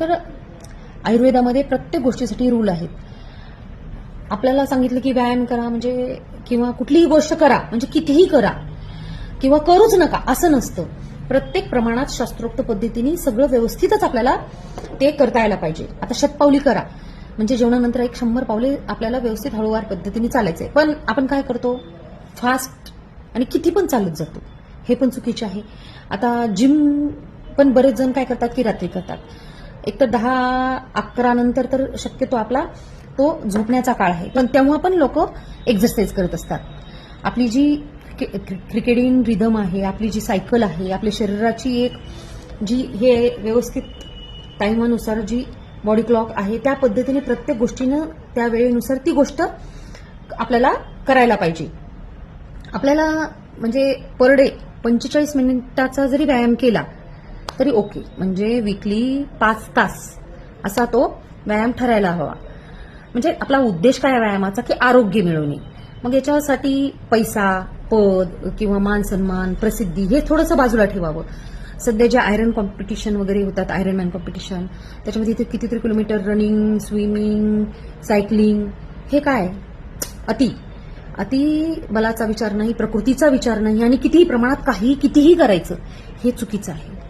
तर आयुर्वेदामध्ये प्रत्येक गोष्टीसाठी रूल आहेत. आपल्याला सांगितलं की व्यायाम करा म्हणजे किंवा कुठलीही गोष्ट करा म्हणजे कितीही करा किंवा करूच नका असं नसतं. प्रत्येक प्रमाणात शास्त्रोक्त पद्धतीने सगळं व्यवस्थितच आपल्याला ते करता यायला पाहिजे. आता शतपावली करा. म्हणजे जेवणानंतर एक शंभर पावले आपल्याला व्यवस्थित हळूवार पद्धतीने चालायचंय. पण आपण काय करतो? फास्ट आणि किती पण चालत जातो. हे पण चुकीचे आहे. आता जिम पण बरेच जण काय करतात? की रात्री करतात. एक तर दहा अकरा नंतर तर शक्यतो आपला तो झोपण्याचा काळ आहे. पण तेव्हा पण लोक एक्झरसाईज करत असतात. आपली जी क्रिकेटिंग रिदम आहे आपली जी सायकल आहे आपल्या शरीराची एक जी हे व्यवस्थित टाईमानुसार जी बॉडी क्लॉक आहे त्या पद्धतीने प्रत्येक गोष्टीनं त्या वेळेनुसार ती गोष्ट आपल्याला करायला पाहिजे. आपल्याला म्हणजे पर डे पंचेचाळीस मिनिटाचा जरी व्यायाम केला तरी ओके. म्हणजे विकली पाच तास असा तो व्यायाम ठरायला हवा. म्हणजे आपला उद्देश काय व्यायामाचा? की आरोग्य मिळवणे. मग याच्यासाठी पैसा पद किंवा मान सन्मान प्रसिद्धी हे थोडंसं बाजूला ठेवावं. सध्या जे आयरन कॉम्पिटिशन वगैरे होतात आयरन मॅन कॉम्पिटिशन त्याच्यामध्ये इथे कितीतरी किलोमीटर रनिंग स्विमिंग सायकलिंग हे काय? अति. अति बलाचा विचार नाही प्रकृतीचा विचार नाही आणि कितीही प्रमाणात काही कितीही करायचं हे चुकीचं आहे.